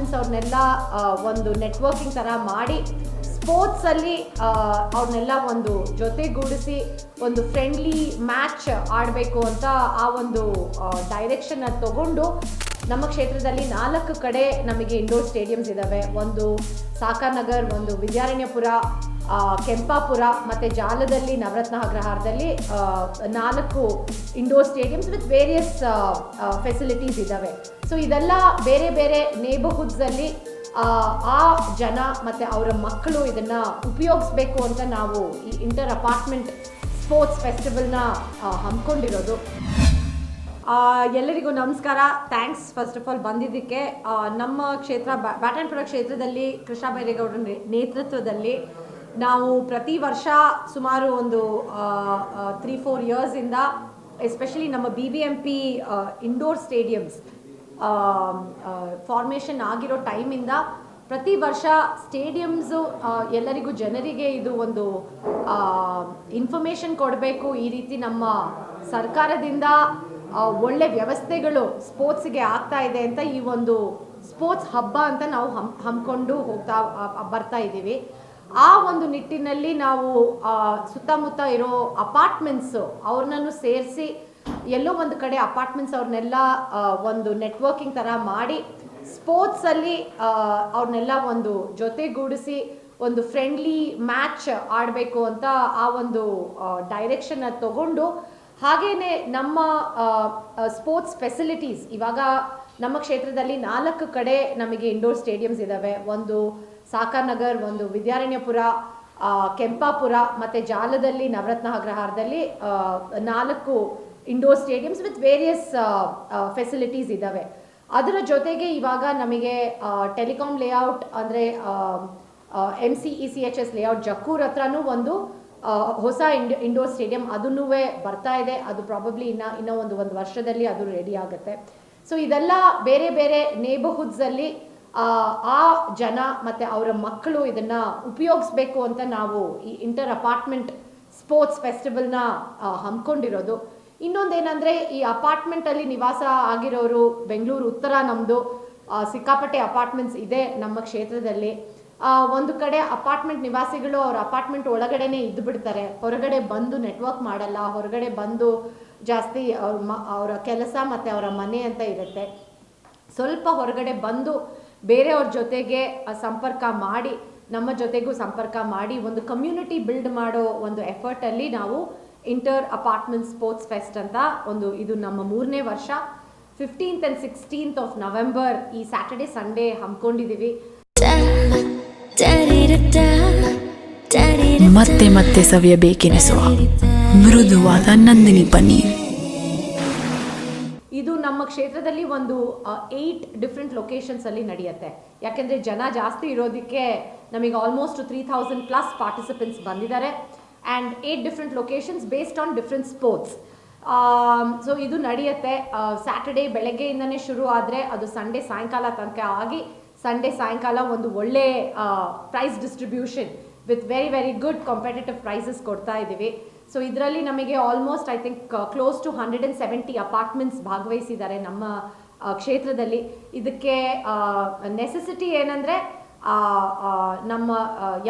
Apartments ಅವ್ರನ್ನೆಲ್ಲ ಒಂದು networking ಥರ ಮಾಡಿ ಸ್ಪೋರ್ಟ್ಸಲ್ಲಿ ಅವ್ರನ್ನೆಲ್ಲ ಒಂದು ಜೊತೆಗೂಡಿಸಿ, ಒಂದು ಫ್ರೆಂಡ್ಲಿ ಮ್ಯಾಚ್ ಆಡಬೇಕು ಅಂತ ಆ ಒಂದು ಡೈರೆಕ್ಷನ್ನ ತಗೊಂಡು, ನಮ್ಮ ಕ್ಷೇತ್ರದಲ್ಲಿ ನಾಲ್ಕು ಕಡೆ ನಮಗೆ ಇಂಡೋರ್ ಸ್ಟೇಡಿಯಮ್ಸ್ ಇದ್ದಾವೆ ಒಂದು ಸಾಕಾನಗರ್ ಒಂದು ವಿದ್ಯಾರಣ್ಯಪುರ ಕೆಂಪಾಪುರ, ಮತ್ತು ಜಾಲದಲ್ಲಿ ನವರತ್ನ ಅಗ್ರಹಾರದಲ್ಲಿ ನಾಲ್ಕು indoor stadiums with various facilities ಇದ್ದಾವೆ ಸೊ ಇದೆಲ್ಲ ಬೇರೆ ಬೇರೆ ನೇಬರ್ಹುಡ್ಸಲ್ಲಿ ಆ ಜನ ಮತ್ತು ಅವರ ಮಕ್ಕಳು ಇದನ್ನು ಉಪಯೋಗಿಸ್ಬೇಕು ಅಂತ ನಾವು ಈ ಇಂಟರ್ ಅಪಾರ್ಟ್ಮೆಂಟ್ ಸ್ಪೋರ್ಟ್ಸ್ ಫೆಸ್ಟಿವಲ್ನ ಹಮ್ಮಿಕೊಂಡಿರೋದು. ಎಲ್ಲರಿಗೂ ನಮಸ್ಕಾರ. ಥ್ಯಾಂಕ್ಸ್ ಫಸ್ಟ್ ಆಫ್ ಆಲ್ ಬಂದಿದ್ದಕ್ಕೆ. ನಮ್ಮ ಕ್ಷೇತ್ರ ಬ್ಯಾ- ಬ್ಯಾಟನ್ಪುರ ಕ್ಷೇತ್ರದಲ್ಲಿ ಕೃಷ್ಣ ಬೈರೇಗೌಡರ ನೇತೃತ್ವದಲ್ಲಿ ನಾವು ಪ್ರತಿ ವರ್ಷ ಸುಮಾರು ಒಂದು ತ್ರೀ ಫೋರ್ ಇಯರ್ಸಿಂದ ಎಸ್ಪೆಷಲಿ ನಮ್ಮ B B M P indoor stadiums formation ಆಗಿರೋ ಟೈಮಿಂದ ಪ್ರತಿ ವರ್ಷ ಸ್ಟೇಡಿಯಮ್ಸು ಎಲ್ಲರಿಗೂ ಜನರಿಗೆ ಇದು ಒಂದು ಇನ್ಫಾರ್ಮೇಷನ್ ಕೊಡಬೇಕು. ಈ ರೀತಿ ನಮ್ಮ ಸರ್ಕಾರದಿಂದ ಒಳ್ಳೆ ವ್ಯವಸ್ಥೆಗಳು ಸ್ಪೋರ್ಟ್ಸ್ಗೆ ಆಗ್ತಾ ಇದೆ ಅಂತ ಈ ಒಂದು ಸ್ಪೋರ್ಟ್ಸ್ ಹಬ್ಬ ಅಂತ ನಾವು ಹಮ್ ಹಮ್ಮಿಕೊಂಡು ಹೋಗ್ತಾ ಬರ್ತಾ ಇದ್ದೀವಿ. ಆ ಒಂದು ನಿಟ್ಟಿನಲ್ಲಿ ನಾವು ಸುತ್ತಮುತ್ತ ಇರೋ ಅಪಾರ್ಟ್ಮೆಂಟ್ಸು ಅವ್ರನ್ನೂ ಸೇರಿಸಿ ಎಲ್ಲೋ ಒಂದು ಕಡೆ ಅಪಾರ್ಟ್ಮೆಂಟ್ಸ್ ಅವ್ರನ್ನೆಲ್ಲ ಒಂದು ನೆಟ್ವರ್ಕಿಂಗ್ ಥರ ಮಾಡಿ ಸ್ಪೋರ್ಟ್ಸಲ್ಲಿ ಅವ್ರನ್ನೆಲ್ಲ ಒಂದು ಜೊತೆಗೂಡಿಸಿ, ಒಂದು ಫ್ರೆಂಡ್ಲಿ ಮ್ಯಾಚ್ ಆಡಬೇಕು ಅಂತ ಆ ಒಂದು ಡೈರೆಕ್ಷನ್ನ ತಗೊಂಡು ಹಾಗೇ ನಮ್ಮ ಸ್ಪೋರ್ಟ್ಸ್ ಫೆಸಿಲಿಟೀಸ್ ಇವಾಗ ನಮ್ಮ ಕ್ಷೇತ್ರದಲ್ಲಿ ನಾಲ್ಕು ಕಡೆ ನಮಗೆ ಇಂಡೋರ್ ಸ್ಟೇಡಿಯಮ್ಸ್ ಇದ್ದಾವೆ ಒಂದು ಸಾಕಾನಗರ್ ಒಂದು ವಿದ್ಯಾರಣ್ಯಪುರ ಕೆಂಪಾಪುರ, ಮತ್ತು ಜಾಲದಲ್ಲಿ ನವರತ್ನ ಅಗ್ರಹಾರದಲ್ಲಿ ನಾಲ್ಕು indoor stadiums with various facilities ಇದ್ದಾವೆ ಅದರ ಜೊತೆಗೆ ಇವಾಗ ನಮಗೆ ಟೆಲಿಕಾಮ್ ಲೇಔಟ್ ಅಂದರೆ M C E C H S layout Jakkur ಹತ್ರನೂ ಒಂದು ಹೊಸ ಇಂಡ್ ಇಂಡೋರ್ ಸ್ಟೇಡಿಯಂ ಅದನ್ನೂ ಬರ್ತಾ ಇದೆ. ಅದು ಪ್ರಾಬಬ್ಲಿ ಇನ್ನು, ಇನ್ನೂ ಒಂದು ಒಂದು ವರ್ಷದಲ್ಲಿ ಅದು ರೆಡಿ ಆಗುತ್ತೆ. ಸೊ ಇದೆಲ್ಲ ಬೇರೆ ಬೇರೆ ನೇಬರ್ಹುಡ್ಸಲ್ಲಿ ಆ ಜನ ಮತ್ತು ಅವರ ಮಕ್ಕಳು ಇದನ್ನು ಉಪಯೋಗಿಸ್ಬೇಕು ಅಂತ ನಾವು ಈ ಇಂಟರ್ ಅಪಾರ್ಟ್ಮೆಂಟ್ ಸ್ಪೋರ್ಟ್ಸ್ ಫೆಸ್ಟಿವಲ್ನ ಹಮ್ಮಿಕೊಂಡಿರೋದು. ಇನ್ನೊಂದೇನೆಂದರೆ ಈ ಅಪಾರ್ಟ್ಮೆಂಟಲ್ಲಿ ನಿವಾಸ ಆಗಿರೋರು ಬೆಂಗಳೂರು ಉತ್ತರ ನಮ್ಮದು ಸಿಕ್ಕಾಪಟ್ಟೆ ಅಪಾರ್ಟ್ಮೆಂಟ್ಸ್ ಇದೆ ನಮ್ಮ ಕ್ಷೇತ್ರದಲ್ಲಿ. ಒಂದು ಕಡೆ ಅಪಾರ್ಟ್ಮೆಂಟ್ ನಿವಾಸಿಗಳು ಅವ್ರ ಅಪಾರ್ಟ್ಮೆಂಟ್ ಒಳಗಡೆನೆ ಇದ್ದು ಬಿಡ್ತಾರೆ. ಹೊರಗಡೆ ಬಂದು ನೆಟ್ವರ್ಕ್ ಮಾಡಲ್ಲ, ಹೊರಗಡೆ ಬಂದು ಜಾಸ್ತಿ ಅವ್ರ ಮ, ಅವರ ಕೆಲಸ ಮತ್ತು ಅವರ ಮನೆ ಅಂತ ಇರುತ್ತೆ. ಸ್ವಲ್ಪ ಹೊರಗಡೆ ಬಂದು ಬೇರೆಯವ್ರ ಜೊತೆಗೆ ಸಂಪರ್ಕ ಮಾಡಿ, ನಮ್ಮ ಜೊತೆಗೂ ಸಂಪರ್ಕ ಮಾಡಿ, ಒಂದು ಕಮ್ಯುನಿಟಿ ಬಿಲ್ಡ್ ಮಾಡೋ ಒಂದು ಎಫರ್ಟಲ್ಲಿ ನಾವು ಇಂಟರ್ ಅಪಾರ್ಟ್ಮೆಂಟ್ ಸ್ಪೋರ್ಟ್ಸ್ ಫೆಸ್ಟ್ ಅಂತ ಒಂದು ಇದು ನಮ್ಮ ಮೂರನೇ ವರ್ಷ. Fifteenth and sixteenth of November ಈ ಸ್ಯಾಟರ್ಡೆ ಸಂಡೇ ಹಮ್ಮಿಕೊಂಡಿದ್ದೀವಿ. ಮತ್ತೆ ಮತ್ತೆ ಸವಿಯಬೇಕೆನಿಸುವ ಮೃದುವಾದ ನಂದಿನಿ ಬನ್ನಿ ಇದು ನಮ್ಮ ಕ್ಷೇತ್ರದಲ್ಲಿ ಒಂದು ಏಯ್ಟ್ ಡಿಫ್ರೆಂಟ್ ಲೊಕೇಶನ್ಸಲ್ಲಿ ನಡೆಯುತ್ತೆ. ಯಾಕೆಂದರೆ ಜನ ಜಾಸ್ತಿ ಇರೋದಕ್ಕೆ ನಮಗೆ almost three thousand plus participants ಬಂದಿದ್ದಾರೆ. And eight different locations based on different sports so ಇದು ನಡೆಯುತ್ತೆ. ಸ್ಯಾಟರ್ಡೇ ಬೆಳಗ್ಗೆಯಿಂದನೇ ಶುರು ಆದರೆ ಅದು ಸಂಡೇ ಸಾಯಂಕಾಲ ತನಕ ಆಗಿ ಸಂಡೇ ಸಾಯಂಕಾಲ ಒಂದು ಒಳ್ಳೆ prize distribution with very very good competitive prizes ಕೊಡ್ತಾ ಇದ್ದೀವಿ. ಸೊ ಇದರಲ್ಲಿ ನಮಗೆ almost I think close to hundred and seventy apartments ಭಾಗವಹಿಸಿದ್ದಾರೆ ನಮ್ಮ ಕ್ಷೇತ್ರದಲ್ಲಿ. ಇದಕ್ಕೆ ನೆಸೆಸಿಟಿ ಏನಂದರೆ ನಮ್ಮ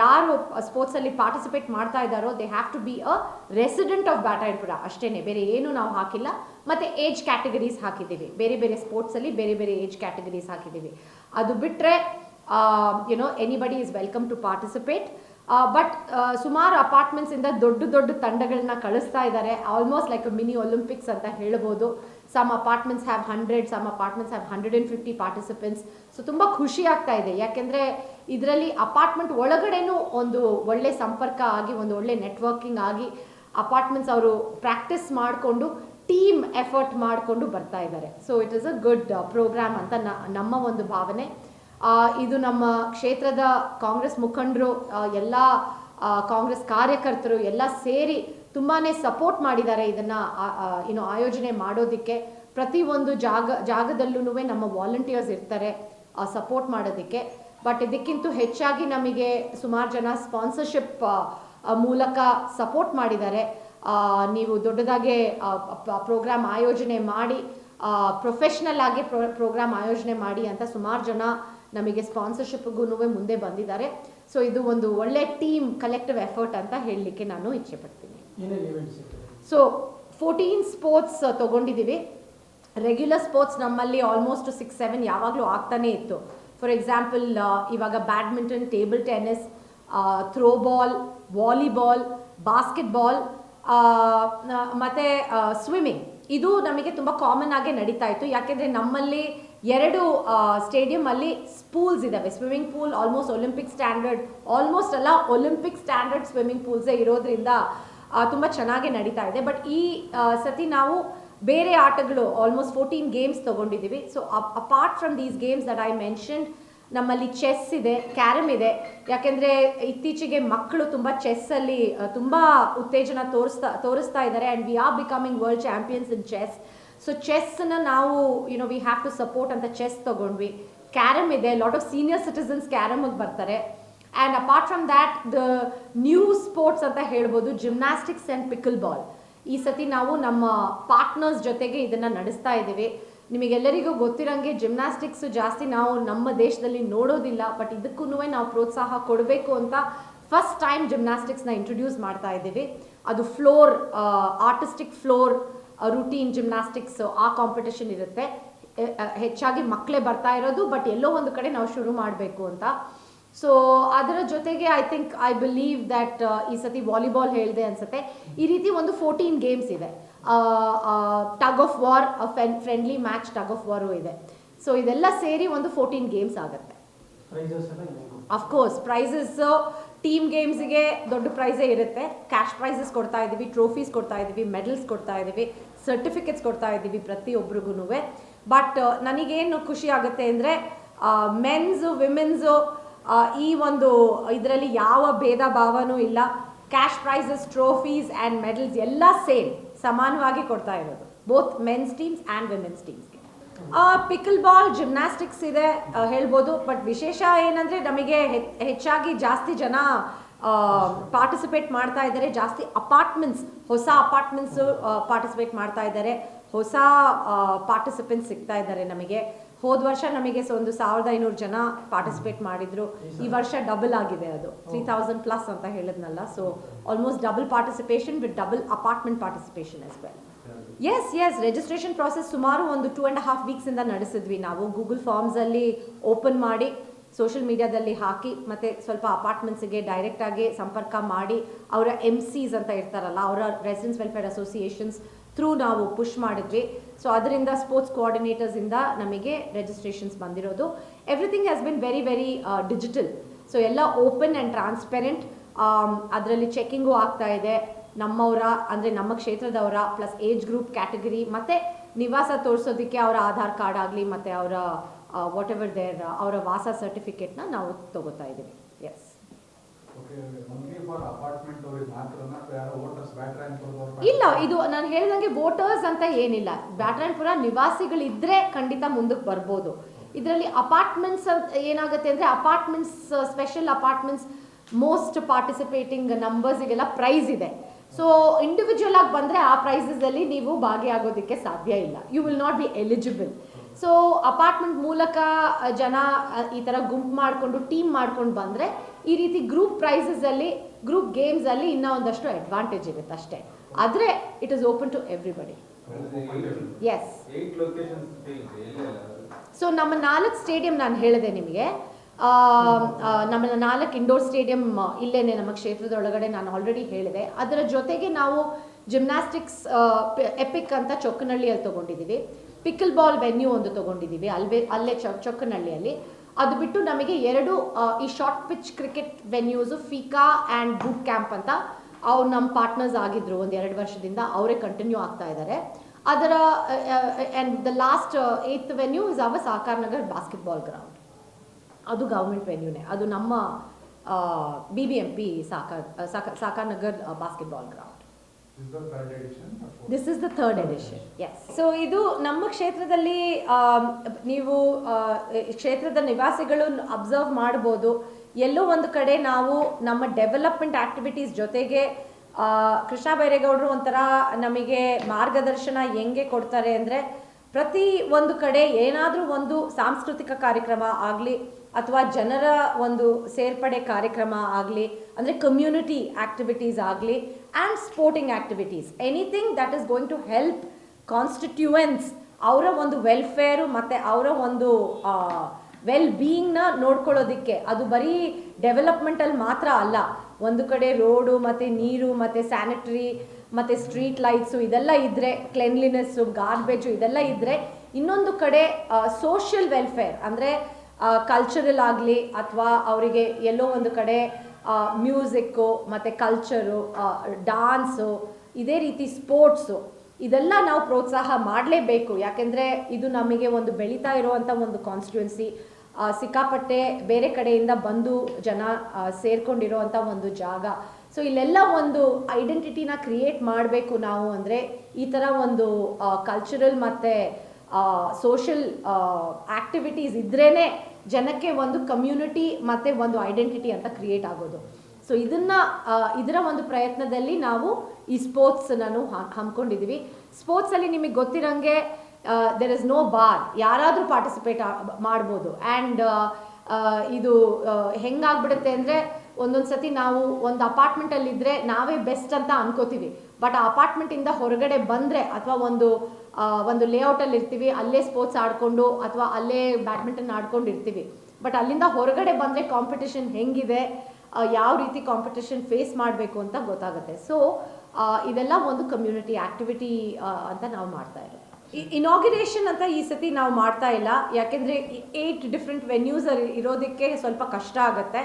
ಯಾರು ಸ್ಪೋರ್ಟ್ಸಲ್ಲಿ ಪಾರ್ಟಿಸಿಪೇಟ್ ಮಾಡ್ತಾ ಇದ್ದಾರೋ they have to be a resident of Byatarayanapura ಅಷ್ಟೇ ಬೇರೆ ಏನು ನಾವು ಹಾಕಿಲ್ಲ. ಮತ್ತು ಏಜ್ ಕ್ಯಾಟಗರೀಸ್ ಹಾಕಿದ್ದೀವಿ. ಬೇರೆ ಬೇರೆ ಸ್ಪೋರ್ಟ್ಸಲ್ಲಿ ಬೇರೆ ಬೇರೆ ಏಜ್ ಕ್ಯಾಟಗರೀಸ್ ಹಾಕಿದ್ದೀವಿ. ಅದು ಬಿಟ್ಟರೆ you know anybody is welcome to participate but ಸುಮಾರು ಅಪಾರ್ಟ್ಮೆಂಟ್ಸಿಂದ ದೊಡ್ಡ ದೊಡ್ಡ ತಂಡಗಳನ್ನ ಕಳಿಸ್ತಾ ಇದ್ದಾರೆ. ಆಲ್ಮೋಸ್ಟ್ ಲೈಕ್ ಮಿನಿ ಒಲಿಂಪಿಕ್ಸ್ ಅಂತ ಹೇಳ್ಬೋದು. Some apartments have hundred some apartments have hundred and fifty participants so ತುಂಬ ಖುಷಿ ಆಗ್ತಾ ಇದೆ. ಯಾಕೆಂದರೆ ಇದರಲ್ಲಿ ಅಪಾರ್ಟ್ಮೆಂಟ್ ಒಳಗಡೆನೂ ಒಂದು ಒಳ್ಳೆ ಸಂಪರ್ಕ ಆಗಿ, ಒಂದು ಒಳ್ಳೆ ನೆಟ್ವರ್ಕಿಂಗ್ ಆಗಿ ಅಪಾರ್ಟ್ಮೆಂಟ್ಸ್ ಅವರು ಪ್ರಾಕ್ಟೀಸ್ ಮಾಡಿಕೊಂಡು ಟೀಮ್ ಎಫರ್ಟ್ ಮಾಡಿಕೊಂಡು ಬರ್ತಾ ಇದ್ದಾರೆ. So it is a good program ಅಂತ ನಮ್ಮ ಒಂದು ಭಾವನೆ. ಇದು ನಮ್ಮ ಕ್ಷೇತ್ರದ ಕಾಂಗ್ರೆಸ್ ಮುಖಂಡರು ಎಲ್ಲ ಕಾಂಗ್ರೆಸ್ ಕಾರ್ಯಕರ್ತರು ಎಲ್ಲ ಸೇರಿ ತುಂಬಾ ಸಪೋರ್ಟ್ ಮಾಡಿದ್ದಾರೆ ಇದನ್ನು ಏನು ಆಯೋಜನೆ ಮಾಡೋದಕ್ಕೆ. ಪ್ರತಿಯೊಂದು ಜಾಗ ಜಾಗದಲ್ಲೂ ನಮ್ಮ ವಾಲಂಟಿಯರ್ಸ್ ಇರ್ತಾರೆ ಸಪೋರ್ಟ್ ಮಾಡೋದಕ್ಕೆ. ಬಟ್ ಇದಕ್ಕಿಂತ ಹೆಚ್ಚಾಗಿ ನಮಗೆ ಸುಮಾರು ಜನ ಸ್ಪಾನ್ಸರ್ಶಿಪ್ ಮೂಲಕ ಸಪೋರ್ಟ್ ಮಾಡಿದ್ದಾರೆ. ನೀವು ದೊಡ್ಡದಾಗೆ ಪ್ರೋಗ್ರಾಮ್ ಆಯೋಜನೆ ಮಾಡಿ ಪ್ರೊಫೆಷ್ನಲ್ ಆಗಿ ಪ್ರೋ ಪ್ರೋಗ್ರಾಮ್ ಆಯೋಜನೆ ಮಾಡಿ ಅಂತ ಸುಮಾರು ಜನ ನಮಗೆ ಸ್ಪಾನ್ಸರ್ಶಿಪ್ಗೂ ಮುಂದೆ ಬಂದಿದ್ದಾರೆ. ಸೊ ಇದು ಒಂದು ಒಳ್ಳೆ ಟೀಮ್ ಕಲೆಕ್ಟಿವ್ ಎಫರ್ಟ್ ಅಂತ ಹೇಳಲಿಕ್ಕೆ ನಾನು ಇಚ್ಛೆ ಪಡ್ತೀನಿ ಸೊ ಫೋರ್ಟೀನ್ ಸ್ಪೋರ್ಟ್ಸ್ ತಗೊಂಡಿದ್ದೀವಿ ರೆಗ್ಯುಲರ್ ಸ್ಪೋರ್ಟ್ಸ್ ನಮ್ಮಲ್ಲಿ ಆಲ್ಮೋಸ್ಟ್ ಸಿಕ್ಸ್ ಸೆವೆನ್ ಯಾವಾಗಲೂ ಆಗ್ತಾನೇ ಇತ್ತು. ಫಾರ್ ಎಕ್ಸಾಂಪಲ್ ಇವಾಗ badminton table tennis throwball volleyball basketball ಮತ್ತು ಸ್ವಿಮ್ಮಿಂಗ್ ಇದು ನಮಗೆ ತುಂಬ ಕಾಮನ್ ಆಗೇ ನಡೀತಾ ಇತ್ತು. ಯಾಕೆಂದರೆ ನಮ್ಮಲ್ಲಿ ಎರಡು ಸ್ಟೇಡಿಯಂ ಅಲ್ಲಿ ಸ್ಪೂಲ್ಸ್ ಇದ್ದಾವೆ swimming pool almost Olympic standard almost ಅಲ್ಲ ಒಲಿಂಪಿಕ್ ಸ್ಟ್ಯಾಂಡರ್ಡ್ ಸ್ವಿಮ್ಮಿಂಗ್ ಪೂಲ್ಸೇ ಇರೋದ್ರಿಂದ ತುಂಬ ಚೆನ್ನಾಗಿ ನಡೀತಾ ಇದೆ. ಬಟ್ ಈ ಸತಿ ನಾವು ಬೇರೆ ಆಟಗಳು ಆಲ್ಮೋಸ್ಟ್ ಫೋರ್ಟೀನ್ ಗೇಮ್ಸ್ ತೊಗೊಂಡಿದ್ದೀವಿ. So apart from these games that I mentioned ನಮ್ಮಲ್ಲಿ ಚೆಸ್ ಇದೆ ಕ್ಯಾರಮ್ ಇದೆ. ಯಾಕೆಂದರೆ ಇತ್ತೀಚೆಗೆ ಮಕ್ಕಳು ತುಂಬ ಚೆಸ್ಸಲ್ಲಿ ತುಂಬ ಉತ್ತೇಜನ ತೋರಿಸ್ತಾ ತೋರಿಸ್ತಾ ಇದ್ದಾರೆ. And we are becoming world champions in chess so ಚೆಸ್ನ ನಾವು you know we have to support ಅಂತ ಚೆಸ್ ತೊಗೊಂಡ್ವಿ. ಕ್ಯಾರಮ್ ಇದೆ ಲಾಟ್ ಆಫ್ ಸೀನಿಯರ್ ಸಿಟಿಸನ್ಸ್ ಕ್ಯಾರಮಿಗೆ ಬರ್ತಾರೆ. And apart from that the new sports ಅಂತ ಹೇಳ್ಬೋದು ಜಿಮ್ನಾಸ್ಟಿಕ್ಸ್ ಆ್ಯಂಡ್ ಪಿಕಲ್ ಬಾಲ್ ಈ ಸತಿ ನಾವು ನಮ್ಮ ಪಾರ್ಟ್ನರ್ಸ್ ಜೊತೆಗೆ ಇದನ್ನು ನಡೆಸ್ತಾ ಇದ್ದೀವಿ. ನಿಮಗೆಲ್ಲರಿಗೂ ಗೊತ್ತಿರೋಂಗೆ ಜಿಮ್ನಾಸ್ಟಿಕ್ಸು ಜಾಸ್ತಿ ನಾವು ನಮ್ಮ ದೇಶದಲ್ಲಿ ನೋಡೋದಿಲ್ಲ ಬಟ್ ಇದಕ್ಕೂ ನಾವು ಪ್ರೋತ್ಸಾಹ ಕೊಡಬೇಕು ಅಂತ ಫಸ್ಟ್ ಟೈಮ್ ಜಿಮ್ನಾಸ್ಟಿಕ್ಸ್ನ ಇಂಟ್ರೊಡ್ಯೂಸ್ ಮಾಡ್ತಾ ಇದ್ದೀವಿ. ಅದು floor artistic floor routine gymnastics ಆ ಕಾಂಪಿಟೇಷನ್ ಇರುತ್ತೆ. ಹೆಚ್ಚಾಗಿ ಮಕ್ಕಳೇ ಬರ್ತಾ ಇರೋದು ಬಟ್ ಎಲ್ಲೋ ಒಂದು ಕಡೆ ನಾವು ಶುರು ಮಾಡಬೇಕು ಅಂತ. ಸೊ ಅದರ ಜೊತೆಗೆ I think I believe that ಈ ಸತಿ ವಾಲಿಬಾಲ್ ಹೇಳಿದೆ ಅನ್ಸುತ್ತೆ. ಈ ರೀತಿ ಒಂದು ಫೋರ್ಟೀನ್ ಗೇಮ್ಸ್ ಇದೆ. Tug of war friendly match tug of war ಇದೆ. ಸೊ ಇದೆಲ್ಲ ಸೇರಿ ಒಂದು ಫೋರ್ಟೀನ್ ಗೇಮ್ಸ್ ಆಗುತ್ತೆ. ಅಫ್ಕೋರ್ಸ್ ಪ್ರೈಸಸ್ ಟೀಮ್ ಗೇಮ್ಸ್ಗೆ ದೊಡ್ಡ ಪ್ರೈಸೇ ಇರುತ್ತೆ. ಕ್ಯಾಶ್ ಪ್ರೈಸಸ್ ಕೊಡ್ತಾ ಇದ್ದೀವಿ ಟ್ರೋಫೀಸ್ ಕೊಡ್ತಾ ಇದ್ದೀವಿ ಮೆಡಲ್ಸ್ ಕೊಡ್ತಾ ಇದ್ದೀವಿ ಸರ್ಟಿಫಿಕೇಟ್ಸ್ ಕೊಡ್ತಾ ಇದ್ದೀವಿ ಪ್ರತಿಯೊಬ್ಬರಿಗೂ ಬಟ್ ನನಗೇನು ಖುಷಿ ಆಗುತ್ತೆ ಅಂದರೆ ಮೆನ್ಸು ವಿಮೆನ್ಸು ಈ ಒಂದು ಇದರಲ್ಲಿ ಯಾವ ಭೇದ ಭಾವನೂ ಇಲ್ಲ. Cash prizes trophies and medals ಎಲ್ಲ ಸೇಮ್ ಸಮಾನವಾಗಿ ಕೊಡ್ತಾ ಇರೋದು. Both men's teams and women's ಟೀಮ್ಸ್ಗೆ pickle ball gymnastics ಇದೆ ಹೇಳ್ಬೋದು. ಬಟ್ ವಿಶೇಷ ಏನಂದ್ರೆ ನಮಗೆ ಹೆಚ್ಚಾಗಿ ಜಾಸ್ತಿ ಜನ ಪಾರ್ಟಿಸಿಪೇಟ್ ಮಾಡ್ತಾ ಇದ್ದಾರೆ. ಜಾಸ್ತಿ ಅಪಾರ್ಟ್ಮೆಂಟ್ಸ್ ಹೊಸ ಅಪಾರ್ಟ್ಮೆಂಟ್ಸ್ ಪಾರ್ಟಿಸಿಪೇಟ್ ಮಾಡ್ತಾ ಇದ್ದಾರೆ. ಹೊಸ ಪಾರ್ಟಿಸಿಪೆಂಟ್ಸ್ ಸಿಗ್ತಾ ಇದ್ದಾರೆ ನಮಗೆ. ಹೋದ ವರ್ಷ ನಮಗೆ ಸೊ ಒಂದು ಸಾವಿರದ ಐನೂರು ಜನ ಪಾರ್ಟಿಸಿಪೇಟ್ ಮಾಡಿದ್ರು. ಈ ವರ್ಷ ಡಬಲ್ ಆಗಿದೆ ಅದು. ತ್ರೀ ತೌಸಂಡ್ ಪ್ಲಸ್ ಅಂತ ಹೇಳಿದ್ನಲ್ಲ. So almost double participation with double apartment participation as well as as registration process ಸುಮಾರು ಒಂದು ಟೂ ಆ್ಯಂಡ್ ಹಾಫ್ ವೀಕ್ಸಿಂದ ನಡೆಸಿದ್ವಿ ನಾವು. ಗೂಗಲ್ ಫಾರ್ಮ್ಸಲ್ಲಿ ಓಪನ್ ಮಾಡಿ ಸೋಷಿಯಲ್ ಮೀಡಿಯಾದಲ್ಲಿ ಹಾಕಿ, ಮತ್ತು ಸ್ವಲ್ಪ ಅಪಾರ್ಟ್ಮೆಂಟ್ಸಿಗೆ ಡೈರೆಕ್ಟಾಗಿ ಸಂಪರ್ಕ ಮಾಡಿ, ಅವರ ಎಂ ಸಿಸ್ ಅಂತ ಇರ್ತಾರಲ್ಲ, ಅವರ ರೆಸಿಡೆನ್ಸ್ ವೆಲ್ಫೇರ್ ಅಸೋಸಿಯೇಷನ್ಸ್ ಥ್ರೂ ನಾವು ಪುಷ್ ಮಾಡಿದ್ವಿ. ಸೊ ಅದರಿಂದ ಸ್ಪೋರ್ಟ್ಸ್ ಕೋಆರ್ಡಿನೇಟರ್ಸಿಂದ ನಮಗೆ ರೆಜಿಸ್ಟ್ರೇಷನ್ಸ್ ಬಂದಿರೋದು. Everything has been very very digital so ಎಲ್ಲ ಓಪನ್ ಆ್ಯಂಡ್ ಟ್ರಾನ್ಸ್ಪೆರೆಂಟ್ ಅದರಲ್ಲಿ ಚೆಕ್ಕಿಂಗು ಆಗ್ತಾ ಇದೆ. ನಮ್ಮವರ ಅಂದರೆ ನಮ್ಮ ಕ್ಷೇತ್ರದವರ ಪ್ಲಸ್ ಏಜ್ ಗ್ರೂಪ್ ಕ್ಯಾಟಗರಿ ಮತ್ತು ನಿವಾಸ ತೋರಿಸೋದಕ್ಕೆ ಅವರ ಆಧಾರ್ ಕಾರ್ಡ್ ಆಗಲಿ ಮತ್ತು ಅವರ ವಾಟ್ ಎವರ್ ದೇರ್ ಅವರ ವಾಸ ಸರ್ಟಿಫಿಕೇಟ್ನ ನಾವು ತಗೋತಾ ಇದ್ದೀವಿ. ಎಸ್ ಇಲ್ಲ ಇದು ನಾನು ಹೇಳಿದಂಗೆ ವೋಟರ್ಸ್ ಅಂತ ಏನಿಲ್ಲ. ಬ್ಯಾಟ್ರಾಯನ್ಪುರ ನಿವಾಸಿಗಳಿದ್ರೆ ಖಂಡಿತ ಮುಂದಕ್ಕೆ ಬರ್ಬೋದು. ಇದರಲ್ಲಿ ಅಪಾರ್ಟ್ಮೆಂಟ್ಸ್ ಏನಾಗುತ್ತೆ ಅಂದರೆ apartments special apartments most participating ನಂಬರ್ಸಿಗೆಲ್ಲ prize ಇದೆ. ಸೊ ಇಂಡಿವಿಜುವಲ್ ಆಗಿ ಬಂದರೆ ಆ ಪ್ರೈಸಸಲ್ಲಿ ನೀವು ಭಾಗಿಯಾಗೋದಕ್ಕೆ ಸಾಧ್ಯ ಇಲ್ಲ. You will not be eligible so apartment ಮೂಲಕ ಜನ ಈ ಥರ ಗುಂಪು ಮಾಡಿಕೊಂಡು ಟೀಮ್ ಮಾಡ್ಕೊಂಡು ಬಂದರೆ ಈ ರೀತಿ ಗ್ರೂಪ್ ಪ್ರೈಸಸಲ್ಲಿ ಗ್ರೂಪ್ ಗೇಮ್ಸಲ್ಲಿ ಇನ್ನೂ ಒಂದಷ್ಟು ಅಡ್ವಾಂಟೇಜ್ ಇರುತ್ತೆ ಅಷ್ಟೇ. ಆದರೆ it is open to everybody as so ನಮ್ಮ ನಾಲ್ಕು ಸ್ಟೇಡಿಯಂ ನಾನು ಹೇಳಿದೆ ನಿಮಗೆ. ನಮ್ಮ ನಾಲ್ಕು ಇಂಡೋರ್ ಸ್ಟೇಡಿಯಂ ಇಲ್ಲೇನೆ ನಮ್ಮ ಕ್ಷೇತ್ರದ ಒಳಗಡೆ ನಾನು ಆಲ್ರೆಡಿ ಹೇಳಿದೆ. ಅದರ ಜೊತೆಗೆ ನಾವು ಜಿಮ್ನಾಸ್ಟಿಕ್ಸ್ ಎಪಿಕ್ ಅಂತ ಚೊಕ್ಕನಹಳ್ಳಿಯಲ್ಲಿ ತೊಗೊಂಡಿದ್ದೀವಿ. ಪಿಕಲ್ ಬಾಲ್ ವೆನ್ಯೂ ಒಂದು ತೊಗೊಂಡಿದ್ದೀವಿ, ಅಲ್ವೇ, ಅಲ್ಲೇ ಚೊಕ್ಕನಹಳ್ಳಿಯಲ್ಲಿ ಅದು ಬಿಟ್ಟು ನಮಗೆ ಎರಡು ಈ ಶಾರ್ಟ್ ಪಿಚ್ ಕ್ರಿಕೆಟ್ ವೆನ್ಯೂಸು ಫಿಕಾ ಆ್ಯಂಡ್ ಬೂಟ್ ಕ್ಯಾಂಪ್ ಅಂತ ಅವ್ರು ನಮ್ಮ ಪಾರ್ಟ್ನರ್ಸ್ ಆಗಿದ್ರು ಒಂದು ಎರಡು ವರ್ಷದಿಂದ, ಅವರೇ ಕಂಟಿನ್ಯೂ ಆಗ್ತಾ ಇದ್ದಾರೆ ಅದರ and the last eighth venue is our Sahakar Nagar basketball ground ಅದು ಗೌರ್ಮೆಂಟ್ ವೆನ್ಯೂನೇ ಅದು ನಮ್ಮ ಬಿ ಬಿ ಎಂ ಪಿ ಸಾಕಾರ್ ಸಾಕ Sahakar Nagar basketball ground this is the third edition as so ಇದು ನಮ್ಮ ಕ್ಷೇತ್ರದಲ್ಲಿ ನೀವು ಕ್ಷೇತ್ರದ ನಿವಾಸಿಗಳು ಅಬ್ಸರ್ವ್ ಮಾಡ್ಬೋದು. ಎಲ್ಲೋ ಒಂದು ಕಡೆ ನಾವು ನಮ್ಮ ಡೆವಲಪ್ಮೆಂಟ್ ಆಕ್ಟಿವಿಟೀಸ್ ಜೊತೆಗೆ ಕೃಷ್ಣ ಬೈರೇಗೌಡರು ಒಂಥರ ನಮಗೆ ಮಾರ್ಗದರ್ಶನ ಹೆಂಗೆ ಕೊಡ್ತಾರೆ ಅಂದರೆ ಪ್ರತಿ ಒಂದು ಕಡೆ ಏನಾದರೂ ಒಂದು ಸಾಂಸ್ಕೃತಿಕ ಕಾರ್ಯಕ್ರಮ ಆಗಲಿ ಅಥವಾ ಜನರ ಒಂದು ಸೇರ್ಪಡೆ ಕಾರ್ಯಕ್ರಮ ಆಗಲಿ, ಅಂದರೆ ಕಮ್ಯುನಿಟಿ ಆ್ಯಕ್ಟಿವಿಟೀಸ್ ಆಗಲಿ and sporting activities anything that is going to help constituents ಅವರ ಒಂದು ವೆಲ್ಫೇರು ಮತ್ತು ಅವರ ಒಂದು ವೆಲ್ ಬೀಯಿಂಗ್ನ ನೋಡ್ಕೊಳ್ಳೋದಕ್ಕೆ. ಅದು ಬರೀ ಡೆವಲಪ್ಮೆಂಟಲ್ಲಿ ಮಾತ್ರ ಅಲ್ಲ. ಒಂದು ಕಡೆ ರೋಡು ಮತ್ತು ನೀರು, ಮತ್ತು ಸ್ಯಾನಿಟರಿ ಮತ್ತು ಸ್ಟ್ರೀಟ್ ಲೈಟ್ಸು ಇದೆಲ್ಲ ಇದ್ದರೆ ಕ್ಲೆನ್ಲಿನೆಸ್ಸು ಗಾರ್ಬೇಜು ಇದೆಲ್ಲ ಇದ್ದರೆ ಇನ್ನೊಂದು ಕಡೆ ಸೋಷಿಯಲ್ ವೆಲ್ಫೇರ್ ಅಂದರೆ ಕಲ್ಚರಲ್ ಆಗಲಿ ಅಥವಾ ಅವರಿಗೆ ಎಲ್ಲೋ ಒಂದು ಕಡೆ ಮ್ಯೂಸಿಕ್ಕು ಮತ್ತು ಕಲ್ಚರು ಡಾನ್ಸು ಇದೇ ರೀತಿ ಸ್ಪೋರ್ಟ್ಸು ಇದೆಲ್ಲ ನಾವು ಪ್ರೋತ್ಸಾಹ ಮಾಡಲೇಬೇಕು. ಯಾಕೆಂದರೆ ಇದು ನಮಗೆ ಒಂದು ಬೆಳೀತಾ ಇರುವಂಥ ಒಂದು ಕಾನ್ಸ್ಟಿಟ್ಯೂನ್ಸಿ ಸಿಕ್ಕಾಪಟ್ಟೆ ಬೇರೆ ಕಡೆಯಿಂದ ಬಂದು ಜನ ಸೇರ್ಕೊಂಡಿರೋವಂಥ ಒಂದು ಜಾಗ. ಸೊ ಇಲ್ಲೆಲ್ಲ ಒಂದು ಐಡೆಂಟಿಟಿನ ಕ್ರಿಯೇಟ್ ಮಾಡಬೇಕು ನಾವು ಅಂದರೆ ಈ ಥರ ಒಂದು ಕಲ್ಚರಲ್ ಮತ್ತು ಸೋಷಲ್ ಆ್ಯಕ್ಟಿವಿಟೀಸ್ ಇದ್ರೇ ಜನಕ್ಕೆ ಒಂದು ಕಮ್ಯುನಿಟಿ ಮತ್ತು ಒಂದು ಐಡೆಂಟಿಟಿ ಅಂತ ಕ್ರಿಯೇಟ್ ಆಗೋದು. ಸೊ ಇದನ್ನ ಇದರ ಒಂದು ಪ್ರಯತ್ನದಲ್ಲಿ ನಾವು ಈ ಸ್ಪೋರ್ಟ್ಸ್ ನಾನು ಹಮ್ಮಿಕೊಂಡಿದ್ದೀವಿ ಸ್ಪೋರ್ಟ್ಸಲ್ಲಿ ನಿಮಗೆ ಗೊತ್ತಿರೋಂಗೆ ದೆರ್ ಇಸ್ ನೋ ಬಾರ್ ಯಾರಾದರೂ ಪಾರ್ಟಿಸಿಪೇಟ್ ಮಾಡ್ಬೋದು. ಆ್ಯಂಡ್ ಇದು ಹೆಂಗಾಗ್ಬಿಡುತ್ತೆ ಅಂದರೆ ಒಂದೊಂದು ಸತಿ ನಾವು ಒಂದು ಅಪಾರ್ಟ್ಮೆಂಟಲ್ಲಿದ್ದರೆ ನಾವೇ ಬೆಸ್ಟ್ ಅಂತ ಅನ್ಕೋತೀವಿ. ಬಟ್ ಆ ಅಪಾರ್ಟ್ಮೆಂಟಿಂದ ಹೊರಗಡೆ ಬಂದರೆ ಅಥವಾ ಒಂದು ಒಂದು ಲೇಔಟಲ್ಲಿ ಇರ್ತೀವಿ, ಅಲ್ಲೇ ಸ್ಪೋರ್ಟ್ಸ್ ಆಡಿಕೊಂಡು ಅಥವಾ ಅಲ್ಲೇ ಬ್ಯಾಡ್ಮಿಂಟನ್ ಆಡ್ಕೊಂಡು ಇರ್ತೀವಿ. ಬಟ್ ಅಲ್ಲಿಂದ ಹೊರಗಡೆ ಬಂದರೆ ಕಾಂಪಿಟೇಷನ್ ಹೆಂಗಿದೆ ಯಾವ ರೀತಿ ಕಾಂಪಿಟೇಷನ್ ಫೇಸ್ ಮಾಡಬೇಕು ಅಂತ ಗೊತ್ತಾಗುತ್ತೆ. ಸೊ ಇದೆಲ್ಲ ಒಂದು ಕಮ್ಯುನಿಟಿ ಆ್ಯಕ್ಟಿವಿಟಿ ಅಂತ ನಾವು ಮಾಡ್ತಾ ಇರೋದು. ಇನಾಗ್ಯುರೇಷನ್ ಅಂತ ಈ ಸತಿ ನಾವು ಮಾಡ್ತಾ ಇಲ್ಲ. ಯಾಕೆಂದರೆ ಏಯ್ಟ್ ಡಿಫ್ರೆಂಟ್ ವೆನ್ಯೂಸ್ ಇರೋದಕ್ಕೆ ಸ್ವಲ್ಪ ಕಷ್ಟ ಆಗುತ್ತೆ.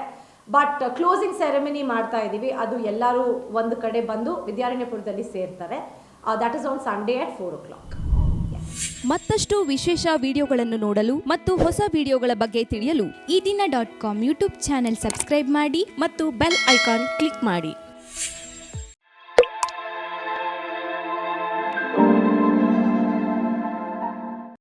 ಬಟ್ ಕ್ಲೋಸಿಂಗ್ ಸೆರೆಮನಿ ಮಾಡ್ತಾ ಇದ್ದೀವಿ ಅದು ಎಲ್ಲರೂ ಒಂದು ಕಡೆ ಬಂದು ವಿದ್ಯಾರಣ್ಯಪುರದಲ್ಲಿ ಸೇರ್ತಾರೆ. That is on Sunday at four o'clock ಮತ್ತಷ್ಟು ವಿಶೇಷ ವಿಡಿಯೋಗಳನ್ನು ನೋಡಲು ಮತ್ತು ಹೊಸ ವಿಡಿಯೋಗಳ ಬಗ್ಗೆ ತಿಳಿಯಲು ಈ ದಿನ dot com YouTube channel subscribe ಮಾಡಿ ಮತ್ತು ಬೆಲ್ ಐಕಾನ್ ಕ್ಲಿಕ್ ಮಾಡಿ.